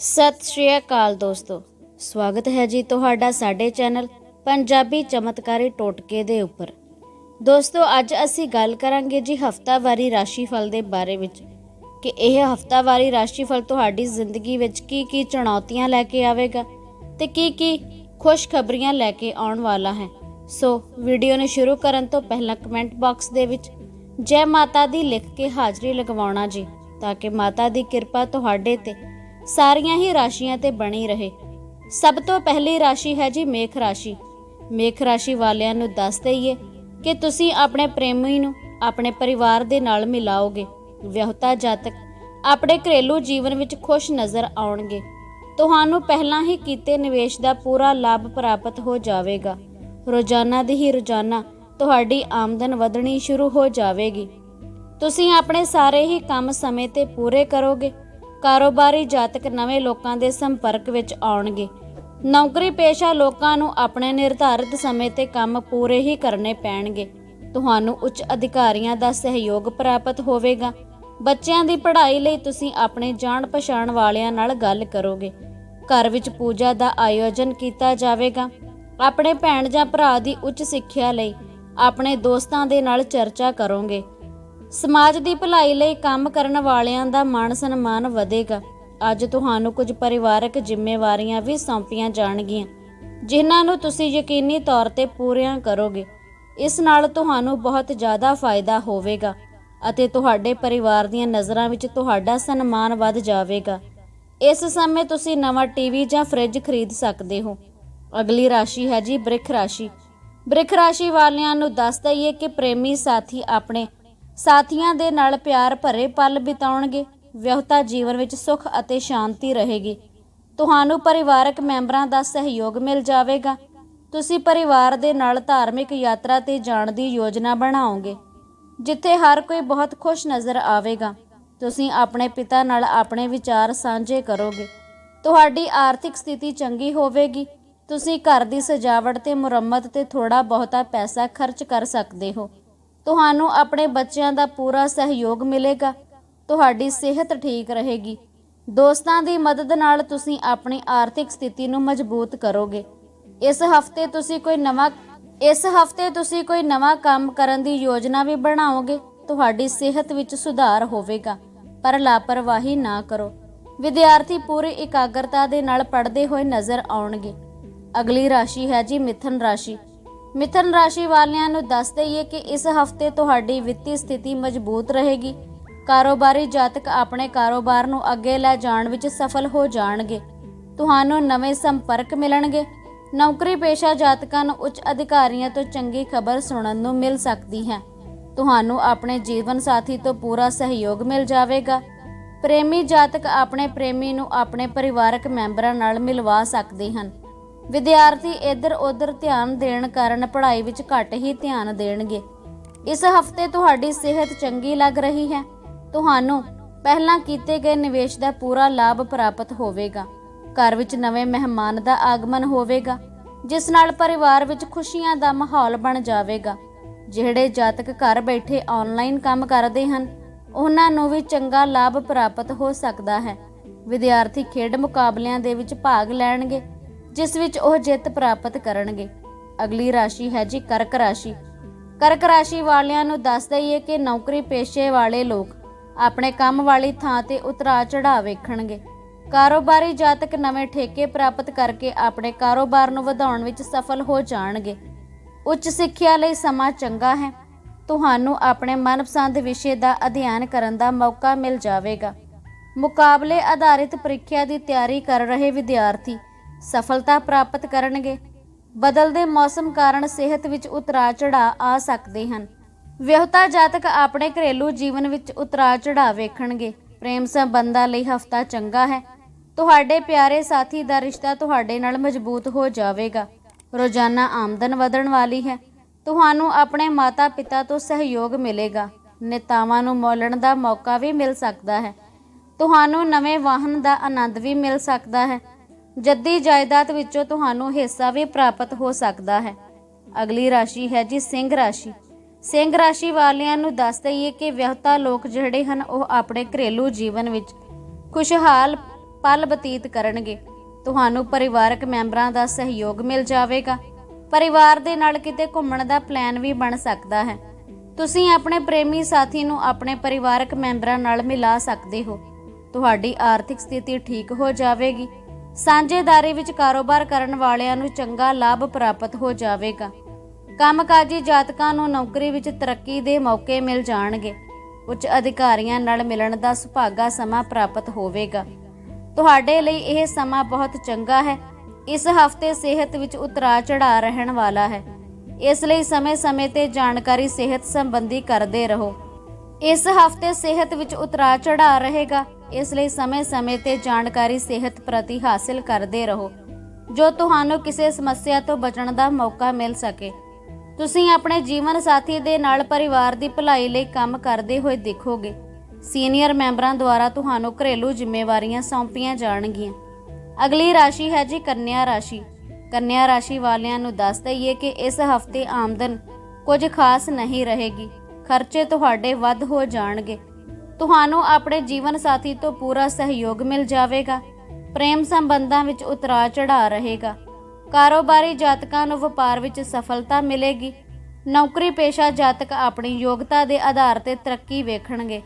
ਸਤਿ ਸ਼੍ਰੀ ਅਕਾਲ ਦੋਸਤੋ। ਸਵਾਗਤ ਹੈ ਜੀ ਤੁਹਾਡਾ ਸਾਡੇ ਚੈਨਲ ਪੰਜਾਬੀ ਚਮਤਕਾਰੀ ਟੋਟਕੇ ਦੇ ਉੱਪਰ। ਦੋਸਤੋ, ਅੱਜ ਅਸੀਂ ਗੱਲ ਕਰਾਂਗੇ ਜੀ ਹਫਤਾਵਾਰੀ ਰਾਸ਼ੀਫਲ ਦੇ ਬਾਰੇ ਵਿੱਚ। ਕਿ ਇਹ ਹਫਤਾਵਾਰੀ ਰਾਸ਼ੀਫਲ ਤੁਹਾਡੀ ਜ਼ਿੰਦਗੀ ਵਿੱਚ ਕੀ ਕੀ ਚੁਣੌਤੀਆਂ ਲੈ ਕੇ ਆਵੇਗਾ ਤੇ ਕੀ ਕੀ ਖੁਸ਼ਖਬਰੀਆਂ ਲੈ ਕੇ ਆਉਣ ਵਾਲਾ ਹੈ। ਸੋ, ਵੀਡੀਓ ਨੂੰ ਸ਼ੁਰੂ ਕਰਨ ਤੋਂ ਪਹਿਲਾਂ ਕਮੈਂਟ ਬਾਕਸ ਦੇ ਵਿੱਚ ਜੈ ਮਾਤਾ ਦੀ ਲਿਖ ਕੇ ਹਾਜ਼ਰੀ ਲਗਵਾਉਣਾ ਜੀ, ਤਾਂ ਕਿ ਮਾਤਾ ਦੀ ਕਿਰਪਾ ਤੁਹਾਡੇ ਤੇ ਸਾਰੀਆਂ ਹੀ ਰਾਸ਼ੀਆਂ ਤੇ ਬਣੀ ਰਹੇ। ਸਭ ਤੋਂ ਪਹਿਲੀ ਰਾਸ਼ੀ ਹੈ ਜੀ ਮੇਖ ਰਾਸ਼ੀ। ਮੇਖ ਰਾਸ਼ੀ ਵਾਲਿਆਂ ਨੂੰ ਦੱਸ ਦਈਏ ਕਿ ਤੁਸੀਂ ਆਪਣੇ ਪ੍ਰੇਮੀ ਨੂੰ ਆਪਣੇ ਪਰਿਵਾਰ ਦੇ ਨਾਲ ਮਿਲਾਓਗੇ। ਵਿਆਹੁਤਾ ਜਾਤਕ, ਆਪਣੇ ਘਰੇਲੂ ਜੀਵਨ ਵਿੱਚ ਖੁਸ਼ ਨਜ਼ਰ ਆਉਣਗੇ। ਤੁਹਾਨੂੰ ਪਹਿਲਾਂ ਹੀ ਕੀਤੇ ਨਿਵੇਸ਼ ਦਾ ਪੂਰਾ ਲਾਭ ਪ੍ਰਾਪਤ ਹੋ ਜਾਵੇਗਾ। ਰੋਜ਼ਾਨਾ ਦੀ ਹੀ ਰੋਜ਼ਾਨਾ ਤੁਹਾਡੀ ਆਮਦਨ ਵਧਣੀ ਸ਼ੁਰੂ ਹੋ ਜਾਵੇਗੀ। ਤੁਸੀਂ ਆਪਣੇ ਸਾਰੇ ਹੀ ਕੰਮ ਸਮੇਂ ਤੇ ਪੂਰੇ ਕਰੋਗੇ। ਕਾਰੋਬਾਰੀ ਜਾਤਕ ਨਵੇਂ ਲੋਕਾਂ ਦੇ ਸੰਪਰਕ ਵਿੱਚ ਆਉਣਗੇ। ਨੌਕਰੀ ਪੇਸ਼ਾ ਲੋਕਾਂ ਨੂੰ ਆਪਣੇ ਨਿਰਧਾਰਿਤ ਸਮੇਂ ਤੇ ਕੰਮ ਪੂਰੇ ਹੀ ਕਰਨੇ ਪੈਣਗੇ। ਤੁਹਾਨੂੰ ਉੱਚ ਅਧਿਕਾਰੀਆਂ ਦਾ ਸਹਿਯੋਗ ਪ੍ਰਾਪਤ ਹੋਵੇਗਾ। ਬੱਚਿਆਂ ਦੀ ਪੜ੍ਹਾਈ ਲਈ ਤੁਸੀਂ ਆਪਣੇ ਜਾਣ ਪਛਾਣ ਵਾਲਿਆਂ ਨਾਲ ਗੱਲ ਕਰੋਗੇ। ਘਰ ਵਿੱਚ ਪੂਜਾ ਦਾ ਆਯੋਜਨ ਕੀਤਾ ਜਾਵੇਗਾ। ਆਪਣੇ ਭੈਣ ਜਾਂ ਭਰਾ ਦੀ ਉੱਚ ਸਿੱਖਿਆ ਲਈ ਆਪਣੇ ਦੋਸਤਾਂ ਦੇ ਨਾਲ ਚਰਚਾ ਕਰੋਗੇ। ਸਮਾਜ ਦੀ ਭਲਾਈ ਲਈ ਕੰਮ ਕਰਨ ਵਾਲਿਆਂ ਦਾ ਮਾਣ ਸਨਮਾਨ ਵਧੇਗਾ। ਅੱਜ ਤੁਹਾਨੂੰ ਕੁਝ ਪਰਿਵਾਰਕ ਜ਼ਿੰਮੇਵਾਰੀਆਂ ਵੀ ਸੌਂਪੀਆਂ ਜਾਣਗੀਆਂ, ਜਿਨ੍ਹਾਂ ਨੂੰ ਤੁਸੀਂ ਯਕੀਨੀ ਤੌਰ ਤੇ ਪੂਰੀਆਂ ਕਰੋਗੇ। ਇਸ ਨਾਲ ਤੁਹਾਨੂੰ ਬਹੁਤ ਜ਼ਿਆਦਾ ਫਾਇਦਾ ਹੋਵੇਗਾ ਅਤੇ ਤੁਹਾਡੇ ਪਰਿਵਾਰ ਦੀਆਂ ਨਜ਼ਰਾਂ ਵਿੱਚ ਤੁਹਾਡਾ ਸਨਮਾਨ ਵੱਧ ਜਾਵੇਗਾ। ਇਸ ਸਮੇਂ ਤੁਸੀਂ ਨਵਾਂ ਟੀਵੀ ਜਾਂ ਫ੍ਰਿਜ ਖਰੀਦ ਸਕਦੇ ਹੋ। ਅਗਲੀ ਰਾਸ਼ੀ ਹੈ ਜੀ ਬ੍ਰਿਖ ਰਾਸ਼ੀ। ਬ੍ਰਿਖ ਰਾਸ਼ੀ ਵਾਲਿਆਂ ਨੂੰ ਦੱਸ ਦਈਏ ਕਿ ਪ੍ਰੇਮੀ ਸਾਥੀ ਆਪਣੇ ਸਾਥੀਆਂ ਦੇ ਨਾਲ ਪਿਆਰ ਭਰੇ ਪਲ ਬਿਤਾਉਣਗੇ, ਵਿਆਹੁਤਾ ਜੀਵਨ ਵਿੱਚ ਸੁੱਖ ਅਤੇ ਸ਼ਾਂਤੀ ਰਹੇਗੀ। ਤੁਹਾਨੂੰ ਪਰਿਵਾਰਕ ਮੈਂਬਰਾਂ ਦਾ ਸਹਿਯੋਗ ਮਿਲ ਜਾਵੇਗਾ। ਤੁਸੀਂ ਪਰਿਵਾਰ ਦੇ ਨਾਲ ਧਾਰਮਿਕ ਯਾਤਰਾ ਤੇ ਜਾਣ ਦੀ ਯੋਜਨਾ ਬਣਾਓਗੇ, ਜਿੱਥੇ ਹਰ ਕੋਈ ਬਹੁਤ ਖੁਸ਼ ਨਜ਼ਰ ਆਵੇਗਾ। ਤੁਸੀਂ ਆਪਣੇ ਪਿਤਾ ਨਾਲ ਆਪਣੇ ਵਿਚਾਰ ਸਾਂਝੇ ਕਰੋਗੇ। ਤੁਹਾਡੀ ਆਰਥਿਕ ਸਥਿਤੀ ਚੰਗੀ ਹੋਵੇਗੀ। ਤੁਸੀਂ ਘਰ ਦੀ ਸਜਾਵਟ ਤੇ ਮੁਰੰਮਤ ਤੇ ਥੋੜਾ ਬਹੁਤਾ ਪੈਸਾ ਖਰਚ ਕਰ ਸਕਦੇ ਹੋ। ਤੁਹਾਨੂੰ ਆਪਣੇ ਬੱਚਿਆਂ ਦਾ ਪੂਰਾ ਸਹਿਯੋਗ ਮਿਲੇਗਾ, ਤੁਹਾਡੀ ਸਿਹਤ ਠੀਕ ਰਹੇਗੀ। ਦੋਸਤਾਂ ਦੀ ਮਦਦ ਨਾਲ ਤੁਸੀਂ ਆਪਣੀ ਆਰਥਿਕ ਸਥਿਤੀ ਨੂੰ ਮਜ਼ਬੂਤ ਕਰੋਗੇ। ਇਸ ਹਫ਼ਤੇ ਤੁਸੀਂ ਕੋਈ ਨਵਾਂ, ਇਸ ਹਫ਼ਤੇ ਤੁਸੀਂ ਕੋਈ ਨਵਾਂ ਕੰਮ ਕਰਨ ਦੀ ਯੋਜਨਾ ਵੀ ਬਣਾਓਗੇ, ਤੁਹਾਡੀ ਸਿਹਤ ਵਿੱਚ ਸੁਧਾਰ ਹੋਵੇਗਾ, ਪਰ ਲਾਪਰਵਾਹੀ ਨਾ ਕਰੋ। ਵਿਦਿਆਰਥੀ ਪੂਰੀ ਇਕਾਗਰਤਾ ਦੇ ਨਾਲ ਪੜ੍ਹਦੇ ਹੋਏ ਨਜ਼ਰ ਆਉਣਗੇ। ਅਗਲੀ ਰਾਸ਼ੀ ਹੈ ਜੀ ਮਿਥਨ ਰਾਸ਼ੀ। ਮਿਥਨ ਰਾਸ਼ੀ ਵਾਲਿਆਂ ਨੂੰ ਦੱਸ ਦਈਏ ਕਿ ਇਸ ਹਫ਼ਤੇ ਤੁਹਾਡੀ ਵਿੱਤੀ ਸਥਿਤੀ ਮਜ਼ਬੂਤ ਰਹੇਗੀ। ਕਾਰੋਬਾਰੀ ਜਾਤਕ ਆਪਣੇ ਕਾਰੋਬਾਰ ਨੂੰ ਅੱਗੇ ਲੈ ਜਾਣ ਵਿੱਚ ਸਫਲ ਹੋ ਜਾਣਗੇ। ਤੁਹਾਨੂੰ ਨਵੇਂ ਸੰਪਰਕ ਮਿਲਣਗੇ। ਨੌਕਰੀ ਪੇਸ਼ਾ ਜਾਤਕਾਂ ਨੂੰ ਉੱਚ ਅਧਿਕਾਰੀਆਂ ਤੋਂ ਚੰਗੀ ਖਬਰ ਸੁਣਨ ਨੂੰ ਮਿਲ ਸਕਦੀ ਹੈ। ਤੁਹਾਨੂੰ ਆਪਣੇ ਜੀਵਨ ਸਾਥੀ ਤੋਂ ਪੂਰਾ ਸਹਿਯੋਗ ਮਿਲ ਜਾਵੇਗਾ। ਪ੍ਰੇਮੀ ਜਾਤਕ ਆਪਣੇ ਪ੍ਰੇਮੀ ਨੂੰ ਆਪਣੇ ਪਰਿਵਾਰਕ ਮੈਂਬਰਾਂ ਨਾਲ ਮਿਲਵਾ ਸਕਦੇ ਹਨ। ਵਿਦਿਆਰਥੀ ਇੱਧਰ ਉੱਧਰ ਧਿਆਨ ਦੇਣ ਕਾਰਨ ਪੜ੍ਹਾਈ ਵਿੱਚ ਘੱਟ ਹੀ ਧਿਆਨ ਦੇਣਗੇ। ਇਸ ਹਫ਼ਤੇ ਤੁਹਾਡੀ ਸਿਹਤ ਚੰਗੀ ਲੱਗ ਰਹੀ ਹੈ। ਤੁਹਾਨੂੰ ਪਹਿਲਾਂ ਕੀਤੇ ਗਏ ਨਿਵੇਸ਼ ਦਾ ਪੂਰਾ ਲਾਭ ਪ੍ਰਾਪਤ ਹੋਵੇਗਾ। ਘਰ ਵਿੱਚ ਨਵੇਂ ਮਹਿਮਾਨ ਦਾ ਆਗਮਨ ਹੋਵੇਗਾ, ਜਿਸ ਨਾਲ ਪਰਿਵਾਰ ਵਿੱਚ ਖੁਸ਼ੀਆਂ ਦਾ ਮਾਹੌਲ ਬਣ ਜਾਵੇਗਾ। ਜਿਹੜੇ ਜਾਤਕ ਘਰ ਬੈਠੇ ਆਨਲਾਈਨ ਕੰਮ ਕਰਦੇ ਹਨ, ਉਹਨਾਂ ਨੂੰ ਵੀ ਚੰਗਾ ਲਾਭ ਪ੍ਰਾਪਤ ਹੋ ਸਕਦਾ ਹੈ। ਵਿਦਿਆਰਥੀ ਖੇਡ ਮੁਕਾਬਲਿਆਂ ਦੇ ਵਿੱਚ ਭਾਗ ਲੈਣਗੇ। ਜਿਸ ਵਿੱਚ ਉਹ ਜਿੱਤ ਪ੍ਰਾਪਤ ਕਰਨਗੇ। ਅਗਲੀ ਰਾਸ਼ੀ ਹੈ ਜੀ ਕਰਕ ਰਾਸ਼ੀ। ਕਰਕ ਰਾਸ਼ੀ ਵਾਲਿਆਂ ਨੂੰ ਦੱਸ ਦਈਏ ਕਿ ਨੌਕਰੀ ਪੇਸ਼ੇ ਵਾਲੇ ਲੋਕ ਆਪਣੇ ਕੰਮ ਵਾਲੀ ਥਾਂ ਤੇ ਉਤਰਾ ਚੜਾਅ ਵੇਖਣਗੇ। ਕਾਰੋਬਾਰੀ ਜਾਤਕ ਨਵੇਂ ਠੇਕੇ ਪ੍ਰਾਪਤ ਕਰਕੇ ਆਪਣੇ ਕਾਰੋਬਾਰ ਨੂੰ ਵਧਾਉਣ ਵਿੱਚ ਸਫਲ ਹੋ ਜਾਣਗੇ। ਉੱਚ ਸਿੱਖਿਆ ਲਈ ਸਮਾਂ ਚੰਗਾ ਹੈ। ਤੁਹਾਨੂੰ ਆਪਣੇ ਮਨਪਸੰਦ ਵਿਸ਼ੇ ਦਾ ਅਧਿਐਨ ਕਰਨ ਦਾ ਮੌਕਾ ਮਿਲ ਜਾਵੇਗਾ। ਮੁਕਾਬਲੇ ਆਧਾਰਿਤ ਪ੍ਰੀਖਿਆ ਦੀ ਤਿਆਰੀ ਕਰ ਰਹੇ ਵਿਦਿਆਰਥੀ ਸਫਲਤਾ ਪ੍ਰਾਪਤ ਕਰਨਗੇ। ਬਦਲਦੇ ਮੌਸਮ ਕਾਰਨ ਸਿਹਤ ਵਿੱਚ ਉਤਰਾਅ ਚੜਾਅ ਆ ਸਕਦੇ ਹਨ। ਵਿਆਹੁਤਾ ਜਾਤਕ ਆਪਣੇ ਘਰੇਲੂ ਜੀਵਨ ਵਿੱਚ ਉਤਰਾਅ ਚੜਾਅ ਵੇਖਣਗੇ। ਪ੍ਰੇਮ ਸੰਬੰਧਾਂ ਲਈ ਹਫਤਾ ਚੰਗਾ ਹੈ। ਤੁਹਾਡੇ ਪਿਆਰੇ ਸਾਥੀ ਦਾ ਰਿਸ਼ਤਾ ਤੁਹਾਡੇ ਨਾਲ ਮਜ਼ਬੂਤ ਹੋ ਜਾਵੇਗਾ। ਰੋਜ਼ਾਨਾ ਆਮਦਨ ਵਧਣ ਵਾਲੀ ਹੈ। ਤੁਹਾਨੂੰ ਆਪਣੇ ਮਾਤਾ-ਪਿਤਾ ਤੋਂ ਸਹਿਯੋਗ ਮਿਲੇਗਾ। ਨੇਤਾਵਾਂ ਨੂੰ ਮੋਲਣ ਦਾ ਮੌਕਾ ਵੀ ਮਿਲ ਸਕਦਾ ਹੈ। ਤੁਹਾਨੂੰ ਨਵੇਂ ਵਾਹਨ ਦਾ ਆਨੰਦ ਵੀ ਮਿਲ ਸਕਦਾ ਹੈ। ਜੱਦੀ ਜਾਇਦਾਦ ਵਿੱਚੋਂ ਤੁਹਾਨੂੰ ਹਿੱਸਾ ਵੀ ਪ੍ਰਾਪਤ ਹੋ ਸਕਦਾ ਹੈ। ਅਗਲੀ ਰਾਸ਼ੀ ਹੈ ਜੀ ਸਿੰਘ ਰਾਸ਼ੀ। ਸਿੰਘ ਰਾਸ਼ੀ ਵਾਲਿਆਂ ਨੂੰ ਦੱਸ ਦਈਏ ਕਿ ਵਿਆਹੁਤਾ ਲੋਕ ਜਿਹੜੇ ਹਨ, ਉਹ ਆਪਣੇ ਘਰੇਲੂ ਜੀਵਨ ਵਿੱਚ ਖੁਸ਼ਹਾਲ ਪਲ ਬਤੀਤ ਕਰਨਗੇ। ਤੁਹਾਨੂੰ ਪਰਿਵਾਰਕ ਮੈਂਬਰਾਂ ਦਾ ਸਹਿਯੋਗ ਮਿਲ ਜਾਵੇਗਾ। ਪਰਿਵਾਰ ਦੇ ਨਾਲ ਕਿਤੇ ਘੁੰਮਣ ਦਾ ਪਲਾਨ ਵੀ ਬਣ ਸਕਦਾ ਹੈ। ਤੁਸੀਂ ਆਪਣੇ ਪ੍ਰੇਮੀ ਸਾਥੀ ਨੂੰ ਆਪਣੇ ਪਰਿਵਾਰਕ ਮੈਂਬਰਾਂ ਨਾਲ ਮਿਲਾ ਸਕਦੇ ਹੋ। ਤੁਹਾਡੀ ਆਰਥਿਕ ਸਥਿਤੀ ਠੀਕ ਹੋ ਜਾਵੇਗੀ। ਸਾਂਝੇਦਾਰੀ ਵਿੱਚ ਕਾਰੋਬਾਰ ਕਰਨ ਵਾਲਿਆਂ ਨੂੰ ਚੰਗਾ ਲਾਭ ਪ੍ਰਾਪਤ ਹੋ ਜਾਵੇਗਾ। ਕੰਮਕਾਜੀ ਜਾਤਕਾਂ ਨੂੰ ਨੌਕਰੀ ਵਿੱਚ ਤਰੱਕੀ ਦੇ ਮੌਕੇ ਮਿਲ ਜਾਣਗੇ। ਉੱਚ ਅਧਿਕਾਰੀਆਂ ਨਾਲ ਮਿਲਣ ਦਾ ਸੁਭਾਗਾ ਸਮਾਂ ਪ੍ਰਾਪਤ ਹੋਵੇਗਾ। ਤੁਹਾਡੇ ਲਈ ਇਹ ਸਮਾਂ ਬਹੁਤ ਚੰਗਾ ਹੈ। ਇਸ ਹਫ਼ਤੇ ਸਿਹਤ ਵਿੱਚ ਉਤਰਾਅ ਚੜਾਅ ਰਹਿਣ ਵਾਲਾ ਹੈ। ਇਸ ਲਈ ਸਮੇਂ-ਸਮੇਂ ਤੇ ਜਾਣਕਾਰੀ ਸਿਹਤ ਸੰਬੰਧੀ ਕਰਦੇ ਰਹੋ। ਇਸ ਹਫ਼ਤੇ ਸਿਹਤ ਵਿੱਚ ਉਤਰਾਅ ਚੜਾਅ ਰਹੇਗਾ। ਇਸ ਲਈ ਸਮੇਂ-ਸਮੇਂ ਤੇ ਜਾਣਕਾਰੀ ਸਿਹਤ ਪ੍ਰਤੀ ਹਾਸਲ ਕਰਦੇ ਰਹੋ। ਜੋ ਤੁਹਾਨੂੰ ਕਿਸੇ ਸਮੱਸਿਆ ਤੋਂ ਬਚਣ ਦਾ ਮੌਕਾ ਮਿਲ ਸਕੇ। ਤੁਸੀਂ ਆਪਣੇ ਜੀਵਨ ਸਾਥੀ ਦੇ ਨਾਲ ਪਰਿਵਾਰ ਦੀ ਭਲਾਈ ਲਈ ਕੰਮ ਕਰਦੇ ਹੋਏ ਦੇਖੋਗੇ। ਸੀਨੀਅਰ ਮੈਂਬਰਾਂ ਦੁਆਰਾ ਤੁਹਾਨੂੰ ਘਰੇਲੂ ਜ਼ਿੰਮੇਵਾਰੀਆਂ ਸੌਂਪੀਆਂ ਜਾਣਗੀਆਂ। ਅਗਲੀ ਰਾਸ਼ੀ ਹੈ ਜੀ ਕੰਨਿਆ ਰਾਸ਼ੀ। ਕੰਨਿਆ ਰਾਸ਼ੀ ਵਾਲਿਆਂ ਨੂੰ ਦੱਸ ਦਈਏ ਕਿ ਇਸ ਹਫ਼ਤੇ ਆਮਦਨ ਕੁਝ ਖਾਸ ਨਹੀਂ ਰਹੇਗੀ। ਖਰਚੇ ਤੁਹਾਡੇ ਵੱਧ ਹੋ ਜਾਣਗੇ। ਤੁਹਾਨੂੰ ਆਪਣੇ ਜੀਵਨ ਸਾਥੀ ਤੋਂ ਪੂਰਾ ਸਹਿਯੋਗ ਮਿਲ ਜਾਵੇਗਾ। ਪ੍ਰੇਮ ਸੰਬੰਧਾਂ ਵਿੱਚ ਉਤਰਾਅ ਚੜਾਅ ਰਹੇਗਾ। ਕਾਰੋਬਾਰੀ ਜਾਤਕਾਂ ਨੂੰ ਵਪਾਰ ਵਿੱਚ ਸਫਲਤਾ ਮਿਲੇਗੀ। ਨੌਕਰੀ ਪੇਸ਼ਾ ਜਾਤਕ ਆਪਣੀ ਯੋਗਤਾ ਦੇ ਆਧਾਰ ਤੇ ਤਰੱਕੀ ਵੇਖਣਗੇ।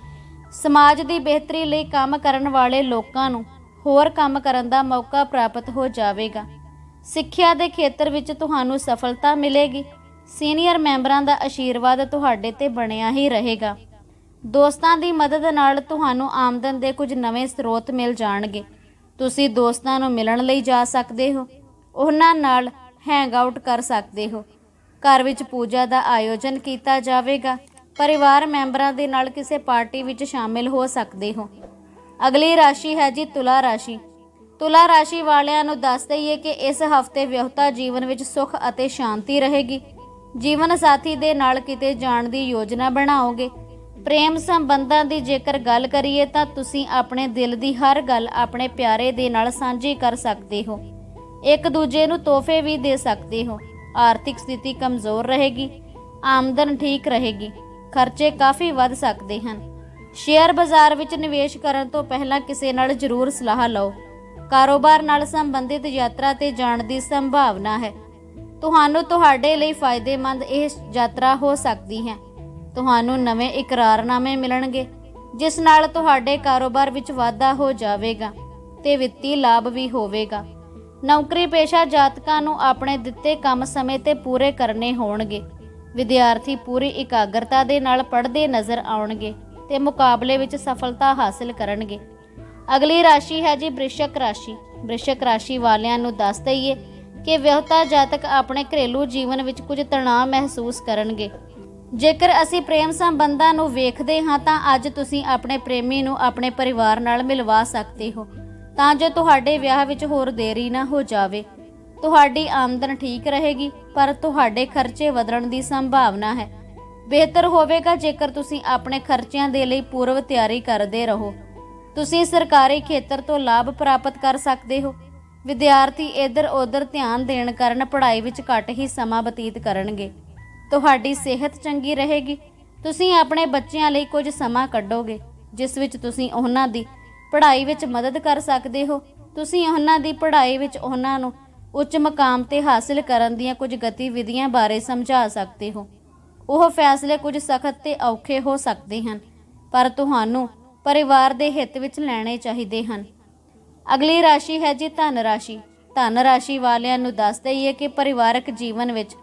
ਸਮਾਜ ਦੀ ਬਿਹਤਰੀ ਲਈ ਕੰਮ ਕਰਨ ਵਾਲੇ ਲੋਕਾਂ ਨੂੰ ਹੋਰ ਕੰਮ ਕਰਨ ਦਾ ਮੌਕਾ ਪ੍ਰਾਪਤ ਹੋ ਜਾਵੇਗਾ। ਸਿੱਖਿਆ ਦੇ ਖੇਤਰ ਵਿੱਚ ਤੁਹਾਨੂੰ ਸਫਲਤਾ ਮਿਲੇਗੀ। ਸੀਨੀਅਰ ਮੈਂਬਰਾਂ ਦਾ ਆਸ਼ੀਰਵਾਦ ਤੁਹਾਡੇ ਤੇ ਬਣਿਆ ਹੀ ਰਹੇਗਾ। ਦੋਸਤਾਂ ਦੀ ਮਦਦ ਨਾਲ ਤੁਹਾਨੂੰ ਆਮਦਨ ਦੇ ਕੁਝ ਨਵੇਂ ਸਰੋਤ ਮਿਲ ਜਾਣਗੇ। ਤੁਸੀਂ ਦੋਸਤਾਂ ਨੂੰ ਮਿਲਣ ਲਈ ਜਾ ਸਕਦੇ ਹੋ। ਉਹਨਾਂ ਨਾਲ ਹੈਂਗ ਆਊਟ ਕਰ ਸਕਦੇ ਹੋ। ਘਰ ਵਿੱਚ ਪੂਜਾ ਦਾ ਆਯੋਜਨ ਕੀਤਾ ਜਾਵੇਗਾ। ਪਰਿਵਾਰ ਮੈਂਬਰਾਂ ਦੇ ਨਾਲ ਕਿਸੇ ਪਾਰਟੀ ਵਿੱਚ ਸ਼ਾਮਿਲ ਹੋ ਸਕਦੇ ਹੋ। ਅਗਲੀ ਰਾਸ਼ੀ ਹੈ ਜੀ ਤੁਲਾ ਰਾਸ਼ੀ। ਤੁਲਾ ਰਾਸ਼ੀ ਵਾਲਿਆਂ ਨੂੰ ਦੱਸ ਦਈਏ ਕਿ ਇਸ ਹਫ਼ਤੇ ਵਿਆਹੁਤਾ ਜੀਵਨ ਵਿੱਚ ਸੁੱਖ ਅਤੇ ਸ਼ਾਂਤੀ ਰਹੇਗੀ। ਜੀਵਨ ਸਾਥੀ ਦੇ ਨਾਲ ਕਿਤੇ ਜਾਣ ਦੀ ਯੋਜਨਾ ਬਣਾਓਗੇ। ਪ੍ਰੇਮ ਸੰਬੰਧਾਂ ਦੀ ਜੇਕਰ ਗੱਲ ਕਰੀਏ ਤਾਂ ਤੁਸੀਂ ਆਪਣੇ ਦਿਲ ਦੀ ਹਰ ਗੱਲ ਆਪਣੇ ਪਿਆਰੇ ਦੇ ਨਾਲ ਸਾਂਝੀ ਕਰ ਸਕਦੇ ਹੋ। ਇੱਕ ਦੂਜੇ ਨੂੰ ਤੋਹਫੇ ਵੀ ਦੇ ਸਕਦੇ ਹੋ। ਆਰਥਿਕ ਸਥਿਤੀ ਕਮਜ਼ੋਰ ਰਹੇਗੀ, ਆਮਦਨ ਠੀਕ ਰਹੇਗੀ, ਖਰਚੇ ਕਾਫੀ ਵੱਧ ਸਕਦੇ ਹਨ। ਸ਼ੇਅਰ ਬਾਜ਼ਾਰ ਵਿੱਚ ਨਿਵੇਸ਼ ਕਰਨ ਤੋਂ ਪਹਿਲਾਂ ਕਿਸੇ ਨਾਲ ਜ਼ਰੂਰ ਸਲਾਹ ਲਓ। ਕਾਰੋਬਾਰ ਨਾਲ ਸੰਬੰਧਿਤ ਯਾਤਰਾ ਤੇ ਜਾਣ ਦੀ ਸੰਭਾਵਨਾ ਹੈ। ਤੁਹਾਨੂੰ ਤੁਹਾਡੇ ਲਈ ਫਾਇਦੇਮੰਦ ਇਹ ਯਾਤਰਾ ਹੋ ਸਕਦੀ ਹੈ। ਤੁਹਾਨੂੰ ਨਵੇਂ ਇਕਰਾਰਨਾਮੇ ਮਿਲਣਗੇ, ਜਿਸ ਨਾਲ ਤੁਹਾਡੇ ਕਾਰੋਬਾਰ ਵਿੱਚ ਵਾਧਾ ਹੋ ਜਾਵੇਗਾ ਤੇ ਵਿੱਤੀ ਲਾਭ ਵੀ ਹੋਵੇਗਾ। ਨੌਕਰੀ ਪੇਸ਼ਾ ਜਾਤਕਾਂ ਨੂੰ ਆਪਣੇ ਦਿੱਤੇ ਕੰਮ ਸਮੇਂ ਤੇ ਪੂਰੇ ਕਰਨੇ ਹੋਣਗੇ। ਵਿਦਿਆਰਥੀ ਪੂਰੀ ਇਕਾਗਰਤਾ ਦੇ ਨਾਲ ਪੜ੍ਹਦੇ ਨਜ਼ਰ ਆਉਣਗੇ ਤੇ ਮੁਕਾਬਲੇ ਵਿੱਚ ਸਫਲਤਾ ਹਾਸਲ ਕਰਨਗੇ। ਅਗਲੀ ਰਾਸ਼ੀ ਹੈ ਜੀ ਬ੍ਰਿਸ਼ਕ ਰਾਸ਼ੀ। ਬ੍ਰਿਸ਼ਕ ਰਾਸ਼ੀ ਵਾਲਿਆਂ ਨੂੰ ਦੱਸ ਦਈਏ ਕਿ ਵਿਆਹੁਤਾ ਜਾਤਕ ਆਪਣੇ ਘਰੇਲੂ ਜੀਵਨ ਵਿੱਚ ਕੁਝ ਤਣਾਅ ਮਹਿਸੂਸ ਕਰਨਗੇ। ਜੇਕਰ ਅਸੀਂ ਪ੍ਰੇਮ ਸੰਬੰਧਾਂ ਨੂੰ ਵੇਖਦੇ ਹਾਂ ਤਾਂ ਅੱਜ ਤੁਸੀਂ ਆਪਣੇ ਪ੍ਰੇਮੀ ਨੂੰ ਆਪਣੇ ਪਰਿਵਾਰ ਨਾਲ ਮਿਲਵਾ ਸਕਦੇ ਹੋ। ਤਾਂ ਜੋ ਤੁਹਾਡੇ ਵਿਆਹ ਵਿੱਚ ਹੋਰ ਦੇਰੀ ਨਾ ਹੋ ਜਾਵੇ। ਤੁਹਾਡੀ ਆਮਦਨ ਠੀਕ ਰਹੇਗੀ, ਪਰ ਤੁਹਾਡੇ ਖਰਚੇ ਵਧਣ ਦੀ ਸੰਭਾਵਨਾ ਹੈ। ਬਿਹਤਰ ਹੋਵੇਗਾ ਜੇਕਰ ਤੁਸੀਂ ਆਪਣੇ ਖਰਚਿਆਂ ਦੇ ਲਈ ਪੂਰਵ ਤਿਆਰੀ ਕਰਦੇ ਰਹੋ। ਤੁਸੀਂ ਸਰਕਾਰੀ ਖੇਤਰ ਤੋਂ ਲਾਭ ਪ੍ਰਾਪਤ ਕਰ ਸਕਦੇ ਹੋ। ਵਿਦਿਆਰਥੀ ਇੱਧਰ ਉੱਧਰ ਧਿਆਨ ਦੇਣ ਕਾਰਨ ਪੜ੍ਹਾਈ ਵਿੱਚ ਘੱਟ ਹੀ ਸਮਾਂ ਬਤੀਤ ਕਰਨਗੇ। ਤੁਹਾਡੀ ਸਿਹਤ ਚੰਗੀ ਰਹੇਗੀ। ਤੁਸੀਂ ਆਪਣੇ ਬੱਚਿਆਂ ਲਈ ਕੁਝ ਸਮਾਂ ਕੱਢੋਗੇ, ਜਿਸ ਵਿੱਚ ਤੁਸੀਂ ਉਹਨਾਂ ਦੀ ਪੜ੍ਹਾਈ ਵਿੱਚ ਮਦਦ ਕਰ ਸਕਦੇ ਹੋ। ਤੁਸੀਂ ਉਹਨਾਂ ਦੀ ਪੜ੍ਹਾਈ ਵਿੱਚ ਉਹਨਾਂ ਨੂੰ ਉੱਚ ਮਕਾਮ ਤੇ ਹਾਸਲ ਕਰਨ ਦੀਆਂ ਕੁਝ ਗਤੀਵਿਧੀਆਂ ਬਾਰੇ ਸਮਝਾ ਸਕਦੇ ਹੋ। ਉਹ ਫੈਸਲੇ ਕੁਝ ਸਖਤ ਤੇ ਔਖੇ ਹੋ ਸਕਦੇ ਹਨ, ਪਰ ਤੁਹਾਨੂੰ ਪਰਿਵਾਰ ਦੇ ਹਿੱਤ ਵਿੱਚ ਲੈਣੇ ਚਾਹੀਦੇ ਹਨ। ਅਗਲੀ ਰਾਸ਼ੀ ਹੈ ਜੀ ਧਨ ਰਾਸ਼ੀ। ਧਨ ਰਾਸ਼ੀ ਵਾਲਿਆਂ ਨੂੰ ਦੱਸ ਦਈਏ ਕਿ ਪਰਿਵਾਰਕ ਜੀਵਨ ਵਿੱਚ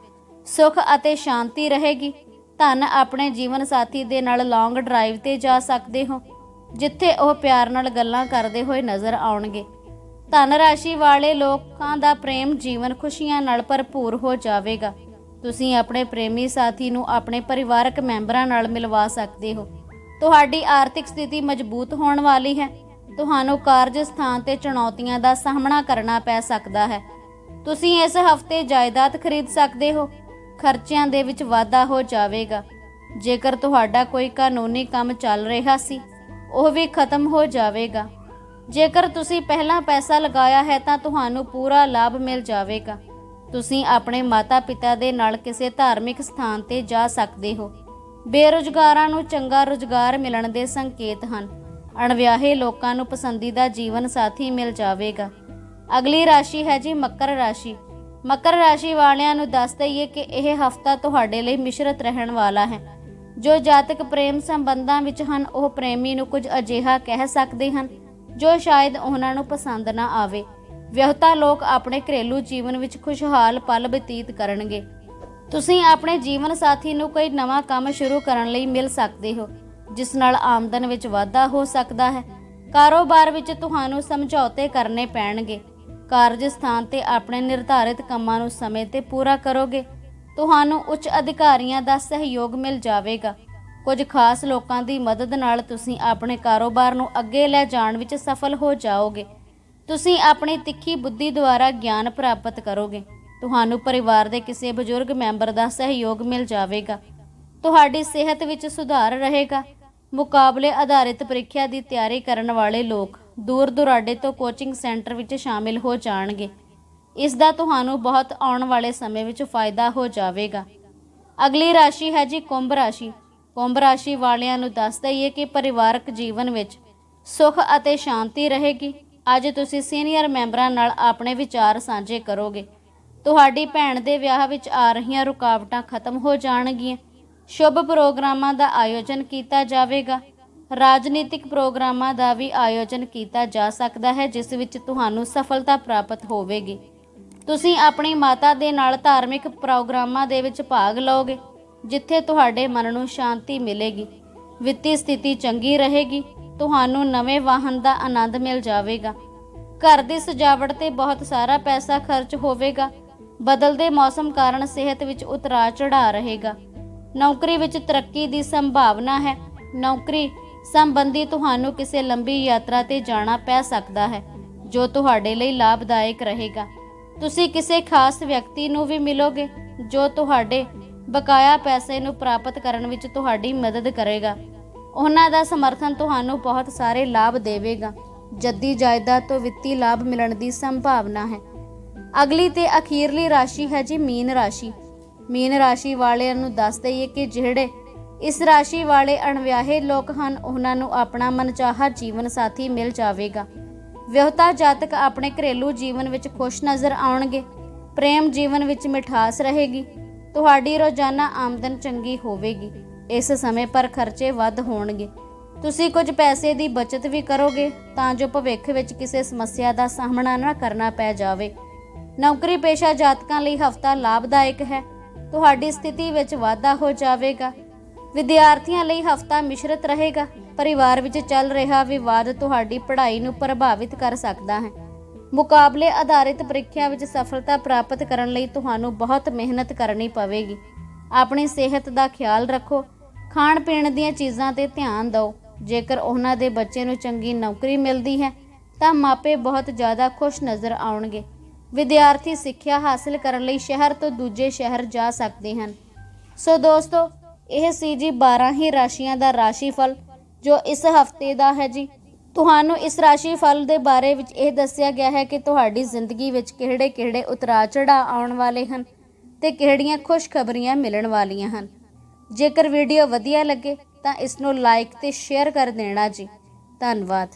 ਸੁੱਖ ਅਤੇ ਸ਼ਾਂਤੀ ਰਹੇਗੀ। ਧੰਨ ਆਪਣੇ ਜੀਵਨ ਸਾਥੀ ਦੇ ਨਾਲ ਲੌਂਗ ਡਰਾਈਵ ਤੇ ਜਾ ਸਕਦੇ ਹੋ, ਜਿੱਥੇ ਉਹ ਪਿਆਰ ਨਾਲ ਗੱਲਾਂ ਕਰਦੇ ਹੋਏ ਨਜ਼ਰ ਆਉਣਗੇ। ਧਨ ਰਾਸ਼ੀ ਵਾਲੇ ਲੋਕਾਂ ਦਾ ਪ੍ਰੇਮ ਜੀਵਨ ਖੁਸ਼ੀਆਂ ਨਾਲ ਭਰਪੂਰ ਹੋ ਜਾਵੇਗਾ। ਤੁਸੀਂ ਆਪਣੇ ਪ੍ਰੇਮੀ ਸਾਥੀ ਨੂੰ ਆਪਣੇ ਪਰਿਵਾਰਕ ਮੈਂਬਰਾਂ ਨਾਲ ਮਿਲਵਾ ਸਕਦੇ ਹੋ। ਤੁਹਾਡੀ ਆਰਥਿਕ ਸਥਿਤੀ ਮਜ਼ਬੂਤ ਹੋਣ ਵਾਲੀ ਹੈ। ਤੁਹਾਨੂੰ ਕਾਰਜ ਸਥਾਨ ਤੇ ਚੁਣੌਤੀਆਂ ਦਾ ਸਾਹਮਣਾ ਕਰਨਾ ਪੈ ਸਕਦਾ ਹੈ। ਤੁਸੀਂ ਇਸ ਹਫ਼ਤੇ ਜਾਇਦਾਦ ਖਰੀਦ ਸਕਦੇ ਹੋ। ਖਰਚਿਆਂ ਦੇ ਵਿੱਚ ਵਾਧਾ ਹੋ ਜਾਵੇਗਾ। ਜੇਕਰ ਤੁਹਾਡਾ ਕੋਈ ਕਾਨੂੰਨੀ ਕੰਮ ਚੱਲ ਰਿਹਾ ਸੀ, ਉਹ ਵੀ ਖਤਮ ਹੋ ਜਾਵੇਗਾ। ਜੇਕਰ ਤੁਸੀਂ ਪਹਿਲਾਂ ਪੈਸਾ ਲਗਾਇਆ ਹੈ ਤਾਂ ਤੁਹਾਨੂੰ ਪੂਰਾ ਲਾਭ ਮਿਲ ਜਾਵੇਗਾ। ਤੁਸੀਂ ਆਪਣੇ ਮਾਤਾ-ਪਿਤਾ ਦੇ ਨਾਲ ਕਿਸੇ ਧਾਰਮਿਕ ਸਥਾਨ ਤੇ ਜਾ ਸਕਦੇ ਹੋ। ਬੇਰੁਜ਼ਗਾਰਾਂ ਨੂੰ ਚੰਗਾ ਰੁਜ਼ਗਾਰ ਮਿਲਣ ਦੇ ਸੰਕੇਤ ਹਨ। ਅਣਵਿਆਹੇ ਲੋਕਾਂ ਨੂੰ ਪਸੰਦੀਦਾ ਜੀਵਨ ਸਾਥੀ ਮਿਲ ਜਾਵੇਗਾ। ਅਗਲੀ ਰਾਸ਼ੀ ਹੈ ਜੀ ਮਕਰ ਰਾਸ਼ੀ। ਮਕਰ ਰਾਸ਼ੀ ਵਾਲਿਆਂ ਨੂੰ ਦੱਸ ਦਈਏ ਕਿ ਇਹ ਹਫਤਾ ਤੁਹਾਡੇ ਲਈ ਮਿਸ਼ਰਤ ਰਹਿਣ ਵਾਲਾ ਹੈ। ਜੋ ਜਾਤਕ ਪ੍ਰੇਮ ਸੰਬੰਧਾਂ ਵਿੱਚ ਹਨ, ਉਹ ਪ੍ਰੇਮੀ ਨੂੰ ਕੁਝ ਅਜਿਹਾ ਕਹਿ ਸਕਦੇ ਹਨ, ਜੋ ਸ਼ਾਇਦ ਉਹਨਾਂ ਨੂੰ ਪਸੰਦ ਨਾ ਆਵੇ। ਵਿਆਹੁਤਾ ਲੋਕ ਆਪਣੇ ਘਰੇਲੂ ਜੀਵਨ ਵਿੱਚ ਖੁਸ਼ਹਾਲ ਪਲ ਬਤੀਤ ਕਰਨਗੇ। ਤੁਸੀਂ ਆਪਣੇ ਜੀਵਨ ਸਾਥੀ ਨੂੰ ਕੋਈ ਨਵਾਂ ਕੰਮ ਸ਼ੁਰੂ ਕਰਨ ਲਈ ਮਿਲ ਸਕਦੇ ਹੋ, ਜਿਸ ਨਾਲ ਆਮਦਨ ਵਿੱਚ ਵਾਧਾ ਹੋ ਸਕਦਾ ਹੈ। ਕਾਰੋਬਾਰ ਵਿੱਚ ਤੁਹਾਨੂੰ ਸਮਝੌਤੇ ਕਰਨੇ ਪੈਣਗੇ। ਕਾਰਜ ਸਥਾਨ ਤੇ ਆਪਣੇ ਨਿਰਧਾਰਿਤ ਕੰਮਾਂ ਨੂੰ ਸਮੇਂ ਤੇ ਪੂਰਾ ਕਰੋਗੇ, ਤੁਹਾਨੂੰ ਉੱਚ ਅਧਿਕਾਰੀਆਂ ਦਾ ਸਹਿਯੋਗ ਮਿਲ ਜਾਵੇਗਾ। ਕੁਝ ਖਾਸ ਲੋਕਾਂ ਦੀ ਮਦਦ ਨਾਲ ਤੁਸੀਂ ਆਪਣੇ ਕਾਰੋਬਾਰ ਨੂੰ ਅੱਗੇ ਲੈ ਜਾਣ ਵਿੱਚ ਸਫਲ ਹੋ ਜਾਓਗੇ। ਤੁਸੀਂ ਆਪਣੀ ਤਿੱਖੀ ਬੁੱਧੀ ਦੁਆਰਾ ਗਿਆਨ ਪ੍ਰਾਪਤ ਕਰੋਗੇ। ਤੁਹਾਨੂੰ ਪਰਿਵਾਰ ਦੇ ਕਿਸੇ ਬਜ਼ੁਰਗ ਮੈਂਬਰ ਦਾ ਸਹਿਯੋਗ ਮਿਲ ਜਾਵੇਗਾ। ਤੁਹਾਡੀ ਸਿਹਤ ਵਿੱਚ ਸੁਧਾਰ ਰਹੇਗਾ। ਮੁਕਾਬਲੇ ਆਧਾਰਿਤ ਪ੍ਰੀਖਿਆ ਦੀ ਤਿਆਰੀ ਕਰਨ ਵਾਲੇ ਲੋਕ ਦੂਰ ਦੁਰਾਡੇ ਤੋਂ ਕੋਚਿੰਗ ਸੈਂਟਰ ਵਿੱਚ ਸ਼ਾਮਿਲ ਹੋ ਜਾਣਗੇ। ਇਸ ਦਾ ਤੁਹਾਨੂੰ ਬਹੁਤ ਆਉਣ ਵਾਲੇ ਸਮੇਂ ਵਿੱਚ ਫਾਇਦਾ ਹੋ ਜਾਵੇਗਾ। ਅਗਲੀ ਰਾਸ਼ੀ ਹੈ ਜੀ ਕੁੰਭ ਰਾਸ਼ੀ। ਕੁੰਭ ਰਾਸ਼ੀ ਵਾਲਿਆਂ ਨੂੰ ਦੱਸ ਦਈਏ ਕਿ ਪਰਿਵਾਰਕ ਜੀਵਨ ਵਿੱਚ ਸੁਖ ਅਤੇ ਸ਼ਾਂਤੀ ਰਹੇਗੀ। ਅੱਜ ਤੁਸੀਂ ਸੀਨੀਅਰ ਮੈਂਬਰਾਂ ਨਾਲ ਆਪਣੇ ਵਿਚਾਰ ਸਾਂਝੇ ਕਰੋਗੇ। ਤੁਹਾਡੀ ਭੈਣ ਦੇ ਵਿਆਹ ਵਿੱਚ ਆ ਰਹੀਆਂ ਰੁਕਾਵਟਾਂ ਖਤਮ ਹੋ ਜਾਣਗੀਆਂ। ਸ਼ੁਭ ਪ੍ਰੋਗਰਾਮਾਂ ਦਾ ਆਯੋਜਨ ਕੀਤਾ ਜਾਵੇਗਾ। ਰਾਜਨੀਤਿਕ ਪ੍ਰੋਗਰਾਮਾਂ ਦਾ ਵੀ ਆਯੋਜਨ ਕੀਤਾ ਜਾ ਸਕਦਾ ਹੈ, ਜਿਸ ਵਿੱਚ ਤੁਹਾਨੂੰ ਸਫਲਤਾ ਪ੍ਰਾਪਤ ਹੋਵੇਗੀ। ਤੁਸੀਂ ਆਪਣੀ ਮਾਤਾ ਦੇ ਨਾਲ ਧਾਰਮਿਕ ਪ੍ਰੋਗਰਾਮਾਂ ਦੇ ਵਿੱਚ ਭਾਗ ਲਓਗੇ, ਜਿੱਥੇ ਤੁਹਾਡੇ ਮਨ ਨੂੰ ਸ਼ਾਂਤੀ ਮਿਲੇਗੀ। ਵਿੱਤੀ ਸਥਿਤੀ ਚੰਗੀ ਰਹੇਗੀ, ਤੁਹਾਨੂੰ ਨਵੇਂ ਵਾਹਨ ਦਾ ਆਨੰਦ ਮਿਲ ਜਾਵੇਗਾ। ਘਰ ਦੀ ਸਜਾਵਟ ਤੇ ਬਹੁਤ ਸਾਰਾ ਪੈਸਾ ਖਰਚ ਹੋਵੇਗਾ। ਬਦਲਦੇ ਮੌਸਮ ਕਾਰਨ ਸਿਹਤ ਵਿੱਚ ਉਤਰਾਅ ਚੜ੍ਹਾਅ ਰਹੇਗਾ। ਨੌਕਰੀ ਵਿੱਚ ਤਰੱਕੀ ਦੀ ਸੰਭਾਵਨਾ ਹੈ। ਨੌਕਰੀ ਸੰਬੰਧੀ ਤੁਹਾਨੂੰ ਕਿਸੇ ਲੰਬੀ ਯਾਤਰਾ ਤੇ ਜਾਣਾ ਪੈ ਸਕਦਾ ਹੈ, ਜੋ ਤੁਹਾਡੇ ਲਈ ਲਾਭਦਾਇਕ ਰਹੇਗਾ। ਤੁਸੀਂ ਕਿਸੇ ਖਾਸ ਵਿਅਕਤੀ ਨੂੰ ਵੀ ਮਿਲੋਗੇ, ਜੋ ਤੁਹਾਡੇ ਬਕਾਇਆ ਪੈਸੇ ਨੂੰ ਪ੍ਰਾਪਤ ਕਰਨ ਵਿੱਚ ਤੁਹਾਡੀ ਮਦਦ ਕਰੇਗਾ। ਉਹਨਾਂ ਦਾ ਸਮਰਥਨ ਤੁਹਾਨੂੰ ਬਹੁਤ ਸਾਰੇ ਲਾਭ ਦੇਵੇਗਾ। ਜੱਦੀ ਜਾਇਦਾਦ ਤੋਂ ਵਿੱਤੀ ਲਾਭ ਮਿਲਣ ਦੀ ਸੰਭਾਵਨਾ ਹੈ। ਅਗਲੀ ਤੇ ਅਖੀਰਲੀ ਰਾਸ਼ੀ ਹੈ ਜੀ ਮੀਨ ਰਾਸ਼ੀ। ਮੀਨ ਰਾਸ਼ੀ ਵਾਲਿਆਂ ਨੂੰ ਦੱਸ ਦਈਏ ਕਿ ਜਿਹੜੇ ਇਸ ਰਾਸ਼ੀ ਵਾਲੇ ਅਣਵਿਆਹੇ ਲੋਕ ਹਨ, ਉਹਨਾਂ ਨੂੰ ਆਪਣਾ ਮਨਚਾਹਾ ਜੀਵਨ ਸਾਥੀ ਮਿਲ ਜਾਵੇਗਾ। ਵਿਆਹੁਤਾ ਜਾਤਕ ਆਪਣੇ ਘਰੇਲੂ ਜੀਵਨ ਵਿੱਚ ਖੁਸ਼ ਨਜ਼ਰ ਆਉਣਗੇ। ਪ੍ਰੇਮ ਜੀਵਨ ਵਿੱਚ ਮਿਠਾਸ ਰਹੇਗੀ। ਤੁਹਾਡੀ ਰੋਜ਼ਾਨਾ ਆਮਦਨ ਚੰਗੀ ਹੋਵੇਗੀ। ਇਸ ਸਮੇਂ ਪਰ ਖਰਚੇ ਵੱਧ ਹੋਣਗੇ। ਤੁਸੀਂ ਕੁਝ ਪੈਸੇ ਦੀ ਬਚਤ ਵੀ ਕਰੋਗੇ, ਤਾਂ ਜੋ ਭਵਿੱਖ ਵਿੱਚ ਕਿਸੇ ਸਮੱਸਿਆ ਦਾ ਸਾਹਮਣਾ ਨਾ ਕਰਨਾ ਪੈ ਜਾਵੇ। ਨੌਕਰੀ ਪੇਸ਼ਾ ਜਾਤਕਾਂ ਲਈ ਹਫਤਾ ਲਾਭਦਾਇਕ ਹੈ। ਤੁਹਾਡੀ ਸਥਿਤੀ ਵਿੱਚ ਵਾਧਾ ਹੋ ਜਾਵੇਗਾ। ਵਿਦਿਆਰਥੀਆਂ ਲਈ ਹਫਤਾ ਮਿਸ਼ਰਤ ਰਹੇਗਾ। ਪਰਿਵਾਰ ਵਿੱਚ ਚੱਲ ਰਿਹਾ ਵਿਵਾਦ ਤੁਹਾਡੀ ਪੜ੍ਹਾਈ ਨੂੰ ਪ੍ਰਭਾਵਿਤ ਕਰ ਸਕਦਾ ਹੈ। ਮੁਕਾਬਲੇ ਆਧਾਰਿਤ ਪ੍ਰੀਖਿਆ ਵਿੱਚ ਸਫਲਤਾ ਪ੍ਰਾਪਤ ਕਰਨ ਲਈ ਤੁਹਾਨੂੰ ਬਹੁਤ ਮਿਹਨਤ ਕਰਨੀ ਪਵੇਗੀ। ਆਪਣੀ ਸਿਹਤ ਦਾ ਖਿਆਲ ਰੱਖੋ। ਖਾਣ ਪੀਣ ਦੀਆਂ ਚੀਜ਼ਾਂ ਤੇ ਧਿਆਨ ਦਿਓ। ਜੇਕਰ ਉਹਨਾਂ ਦੇ ਬੱਚੇ ਨੂੰ ਚੰਗੀ ਨੌਕਰੀ ਮਿਲਦੀ ਹੈ, ਤਾਂ ਮਾਪੇ ਬਹੁਤ ਜ਼ਿਆਦਾ ਖੁਸ਼ ਨਜ਼ਰ ਆਉਣਗੇ। ਵਿਦਿਆਰਥੀ ਸਿੱਖਿਆ ਹਾਸਲ ਕਰਨ ਲਈ ਸ਼ਹਿਰ ਤੋਂ ਦੂਜੇ ਸ਼ਹਿਰ ਜਾ ਸਕਦੇ ਹਨ। ਸੋ ਦੋਸਤੋ ਇਹ ਸੀ ਜੀ 12 ਹੀ ਰਾਸ਼ੀਆਂ ਦਾ ਰਾਸ਼ੀਫਲ, ਜੋ ਇਸ ਹਫ਼ਤੇ ਦਾ ਹੈ ਜੀ। ਤੁਹਾਨੂੰ ਇਸ ਰਾਸ਼ੀ ਫਲ ਦੇ ਬਾਰੇ ਵਿੱਚ ਇਹ ਦੱਸਿਆ ਗਿਆ ਹੈ ਕਿ ਤੁਹਾਡੀ ਜ਼ਿੰਦਗੀ ਵਿੱਚ ਕਿਹੜੇ-ਕਿਹੜੇ ਉਤਰਾਅ ਚੜ੍ਹਾਅ ਆਉਣ ਵਾਲੇ ਹਨ ਤੇ ਕਿਹੜੀਆਂ ਖੁਸ਼ਖਬਰੀਆਂ ਮਿਲਣ ਵਾਲੀਆਂ ਹਨ। ਜੇਕਰ ਵੀਡੀਓ ਵਧੀਆ ਲੱਗੇ ਤਾਂ ਇਸ ਨੂੰ ਲਾਈਕ ਤੇ ਸ਼ੇਅਰ ਕਰ ਦੇਣਾ ਜੀ। ਧੰਨਵਾਦ।